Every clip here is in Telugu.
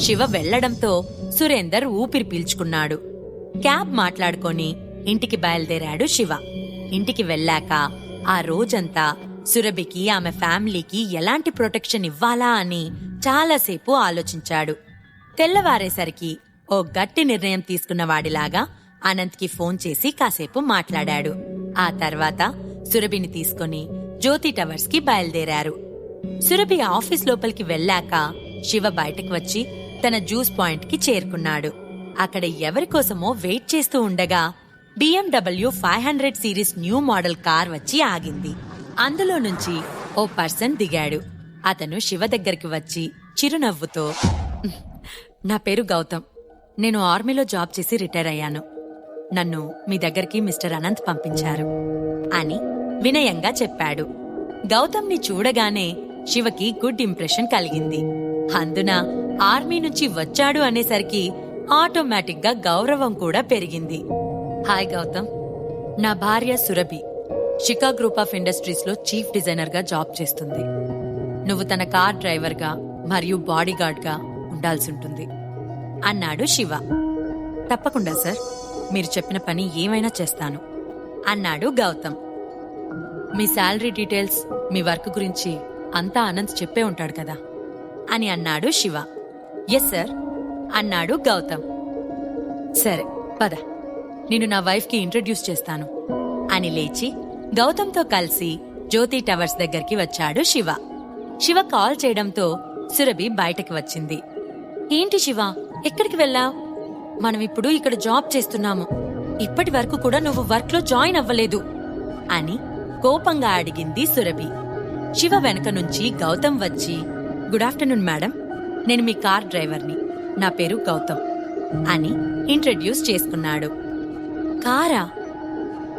శివ వెళ్ళడంతో సురేందర్ ఊపిరి పీల్చుకున్నాడు. క్యాబ్ మాట్లాడుకొని ఇంటికి బయలుదేరాడు శివ. ఇంటికి వెళ్ళాక ఆ రోజంతా సురభికి ఆమె ఫ్యామిలీకి ఎలాంటి ప్రొటెక్షన్ ఇవ్వాలా అని చాలాసేపు ఆలోచించాడు. తెల్లవారేసరికి ఓ గట్టి నిర్ణయం తీసుకున్న వాడిలాగా అనంత్కి ఫోన్ చేసి కాసేపు మాట్లాడాడు. ఆ తర్వాత సురభిని తీసుకుని జ్యోతి టవర్స్కి బయలుదేరారు. సురభి ఆఫీస్ లోపలికి వెళ్ళాక శివ బయటకు వచ్చి తన జ్యూస్ పాయింట్కి చేరుకున్నాడు. అక్కడ ఎవరి కోసమో వెయిట్ చేస్తూ ఉండగా BMW five hundred series new model car వచ్చి ఆగింది. అందులో నుంచి ఓ పర్సన్ దిగాడు. అతను శివ దగ్గరికి వచ్చి చిరునవ్వుతో నా పేరు గౌతమ్. నేను ఆర్మీలో జాబ్ చేసి రిటైర్ అయ్యాను. నన్ను మీ దగ్గరికి మిస్టర్ అనంత్ పంపించారు అని వినయంగా చెప్పాడు. గౌతమ్ని చూడగానే శివకి గుడ్ ఇంప్రెషన్ కలిగింది. అందున ఆర్మీ నుంచి వచ్చాడు అనేసరికి ఆటోమేటిక్గా గౌరవం కూడా పెరిగింది. హాయ్ గౌతమ్. నా భార్య సురభి. షికా గ్రూప్ ఆఫ్ ఇండస్ట్రీస్లో చీఫ్ డిజైనర్గా జాబ్ చేస్తుంది. నువ్వు తన కార్ డ్రైవర్గా మరియు బాడీగార్డ్గా ఉండాల్సి ఉంటుంది అన్నాడు శివ. తప్పకుండా సార్. మీరు చెప్పిన పని ఏమైనా చేస్తాను. అన్నాడు గౌతమ్. మీ శాలరీ డీటెయిల్స్ మీ వర్క్ గురించి అంతా అనంత్ చెప్పే ఉంటాడు కదా? అని అన్నాడు శివ. ఎస్ సార్ అన్నాడు గౌతమ్. సరే పద. నేను నా వైఫ్కి ఇంట్రడ్యూస్ చేస్తాను. అని లేచి గౌతమ్తో కలిసి జ్యోతి టవర్స్ దగ్గరికి వచ్చాడు శివ. శివ కాల్ చేయడంతో సురభి బయటకి వచ్చింది. ఏంటి శివ ఎక్కడికి వెళ్ళావు? మనం ఇప్పుడు ఇక్కడ జాబ్ చేస్తున్నాము. ఇప్పటి వరకు కూడా నువ్వు వర్క్లో జాయిన్ అవ్వలేదు. అని కోపంగా అడిగింది సురభి. శివ వెనక నుంచి గౌతమ్ వచ్చి గుడ్ ఆఫ్టర్నూన్ మేడం. నేను మీ కార్ డ్రైవర్ని. నా పేరు గౌతమ్. అని ఇంట్రడ్యూస్ చేసుకున్నాడు. కారా?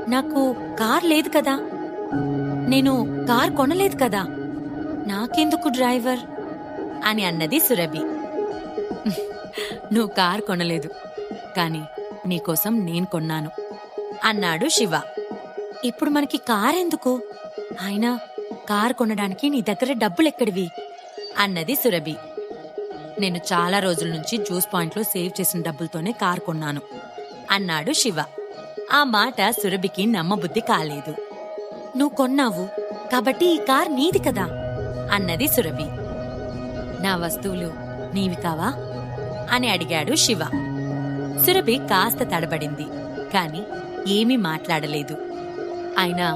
నాకు కార్ లేదు కదా. నేను కార్ కొనలేదు కదా. నాకెందుకు డ్రైవర్? అని అన్నది సురభి. నువ్వు కార్ కొనలేదు. కానీ నీకోసం నేను కొన్నాను. అన్నాడు శివ. ఇప్పుడు మనకి కార్ ఎందుకు? ఆయన కార్ కొనడానికి నీ దగ్గర డబ్బులెక్కడివి? అన్నది సురభి. నేను చాలా రోజుల నుంచి జ్యూస్ పాయింట్లో సేవ్ చేసిన డబ్బులతోనే కార్ కొన్నాను. అన్నాడు శివ. ఆ మాట సురభికి నమ్మబుద్ధి కాలేదు. నువ్వు కొన్నావు కాబట్టి ఈ కార్ నీది కదా అన్నది సురభి. నా వస్తువులు నీవి కావా? అని అడిగాడు శివ. సురభి కాస్త తడబడింది కాని ఏమీ మాట్లాడలేదు. అయినా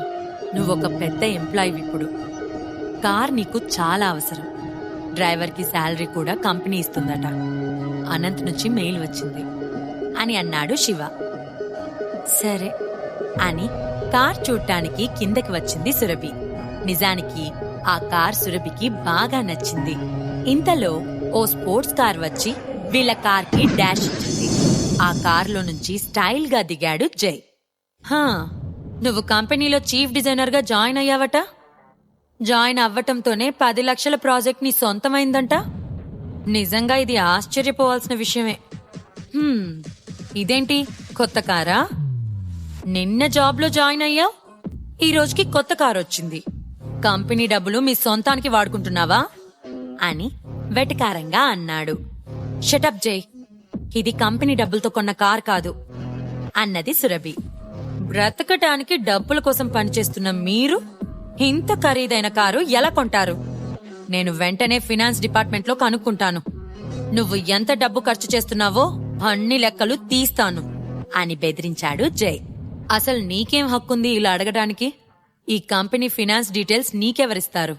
నువ్వొక పెద్ద ఎంప్లాయ్ ఇప్పుడు కార్ నీకు చాలా అవసరం. డ్రైవర్కి శాలరీ కూడా కంపెనీ ఇస్తుందట. అనంత్ నుంచి మెయిల్ వచ్చింది. అని అన్నాడు శివ. సరే అని కార్ చూడటానికి కిందకి వచ్చింది సురభి. నిజానికి ఆ కార్ సురభికి బాగా నచ్చింది. ఇంతలో ఓ స్పోర్ట్స్ కార్ వచ్చి వీళ్ళ కార్కి డాష్ ఇచ్చింది. ఆ కార్లో నుంచి స్టైల్గా దిగాడు జై. హా నువ్వు కంపెనీలో చీఫ్ డిజైనర్గా జాయిన్ అయ్యావట? జాయిన్ అవ్వటంతోనే పది లక్షల ప్రాజెక్ట్ నీ సొంతమైందంట? నిజంగా ఇది ఆశ్చర్యపోవాల్సిన విషయమే. ఇదేంటి కొత్త కారా? నిన్న జాబ్లో జాయిన్ అయ్యా ఈ రోజుకి కొత్త కారు వచ్చింది. కంపెనీ డబ్బులు మీ సొంతానికి వాడుకుంటున్నావా? అని వెటకారంగా అన్నాడు. షటప్ జై ఇది కంపెనీ డబ్బులతో కొన్న కార్ కాదు అన్నది సురభి. బ్రతకటానికి డబ్బుల కోసం పనిచేస్తున్న మీరు? ఇంత ఖరీదైన కారు ఎలా కొంటారు? నేను వెంటనే ఫినాన్స్ డిపార్ట్మెంట్లో కనుక్కుంటాను. నువ్వు ఎంత డబ్బు ఖర్చు చేస్తున్నావో అన్ని లెక్కలు తీస్తాను అని బెదిరించాడు జై. అసలు నీకేం హక్కుంది ఇలా అడగడానికి? ఈ కంపెనీ ఫినాన్స్ డీటెయిల్స్ నీకెవరిస్తారు?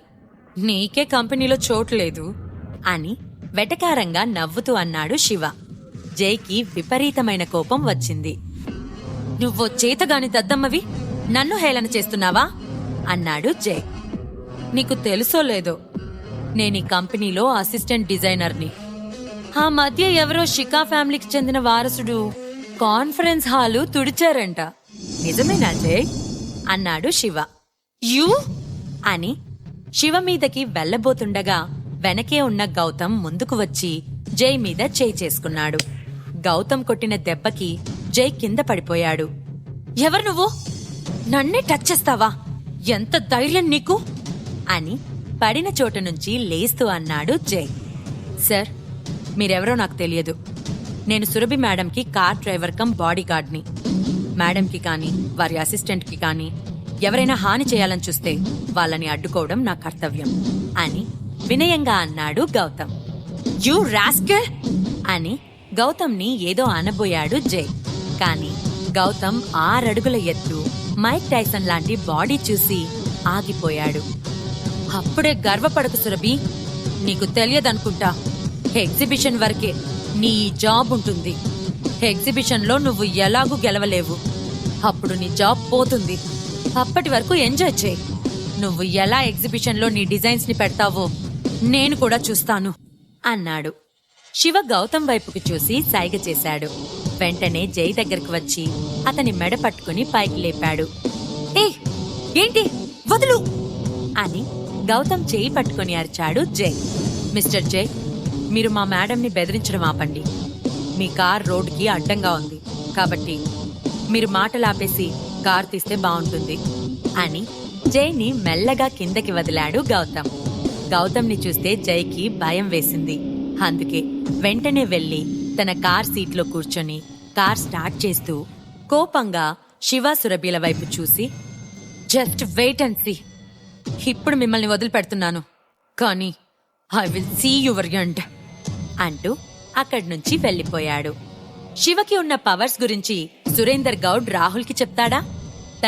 నీకే కంపెనీలో చోటు లేదు అని వెటకారంగా నవ్వుతూ అన్నాడు శివ. జైకి విపరీతమైన కోపం వచ్చింది. నువ్వో చేతగాని దద్దమ్మవి? నన్ను హేళన చేస్తున్నావా? అన్నాడు జై. నీకు తెలుసో లేదో నేను ఈ కంపెనీలో అసిస్టెంట్ డిజైనర్ని. ఆ మధ్య ఎవరో షికా ఫ్యామిలీకి చెందిన వారసుడు కాన్ఫరెన్స్ హాలు తుడిచారంట. నిజమేనా జై? అన్నాడు శివ. యూ? అని శివ మీదకి వెళ్ళబోతుండగా వెనకే ఉన్న గౌతమ్ ముందుకు వచ్చి జై మీద చేయి చేసుకున్నాడు. గౌతమ్ కొట్టిన దెబ్బకి జై కింద పడిపోయాడు. ఎవరు నువ్వు? నన్నే టచ్ చేస్తావా? ఎంత ధైర్యం నీకు? అని పడిన చోట నుంచి లేస్తూ అన్నాడు జై. సార్ మీరెవరో నాకు తెలియదు. నేను సురభి మేడంకి కార్ డ్రైవర్ కమ్ బాడీగార్డ్ని. మేడంకి కానీ వారి అసిస్టెంట్కి కానీ ఎవరైనా హాని చేయాలని చూస్తే వాళ్ళని అడ్డుకోవడం నా కర్తవ్యం అని వినయంగా అన్నాడు గౌతమ్. You rascal! అని గౌతమ్ని ఏదో అనబోయాడు జై. కానీ గౌతమ్ ఆరడుగుల ఎత్తు మైక్ టైసన్ లాంటి బాడీ చూసి ఆగిపోయాడు. అప్పుడే గర్వపడకు సురభి నీకు తెలియదనుకుంటా. ఎగ్జిబిషన్ వరకే నీ జాబ్ ఉంటుంది. ఎగ్జిబిషన్లో నువ్వు ఎలాగూ గెలవలేవు. అప్పుడు నీ జాబ్ పోతుంది. అప్పటి వరకు ఎంజాయ్ చేయి. నువ్వు ఎలా ఎగ్జిబిషన్లో నీ డిజైన్స్ని పెడతావో నేను కూడా చూస్తాను అన్నాడు. శివ గౌతమ్ వైపుకు చూసి సైగ చేశాడు. వెంటనే జై దగ్గరకు వచ్చి అతని మెడ పట్టుకుని పైకి లేపాడు. ఏ ఏంటి? వదులు! అని గౌతమ్ చేయి పట్టుకుని అరిచాడు జై. మిస్టర్ జై మీరు మా మేడంని బెదిరించడం ఆపండి. మీ కార్ రోడ్డుకి అడ్డంగా ఉంది. కాబట్టి మీరు మాటలు ఆపేసి కార్ తీస్తే బాగుంటుంది అని జైని మెల్లగా కిందకి వదిలాడు గౌతమ్. గౌతమ్ని చూస్తే జైకి భయం వేసింది. అందుకే వెంటనే వెళ్ళి తన కార్ సీట్లో కూర్చొని కార్ స్టార్ట్ చేస్తూ కోపంగా శివ సురభిల వైపు చూసి జస్ట్ వెయిట్ అండ్ సీ. ఇప్పుడు మిమ్మల్ని వదిలిపెడుతున్నాను. కానీ I will see your end. అంటూ అక్కడి నుంచి వెళ్ళిపోయాడు. శివకి ఉన్న పవర్స్ గురించి సురేందర్ గౌడ్ రాహుల్కి చెప్తాడా?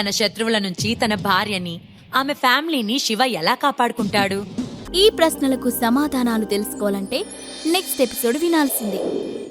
తన శత్రువుల నుంచి తన భార్యని ఆమె ఫ్యామిలీని శివ ఎలా కాపాడుకుంటాడు? ఈ ప్రశ్నలకు సమాధానాలు తెలుసుకోవాలంటే నెక్స్ట్ ఎపిసోడ్ వినాల్సిందే.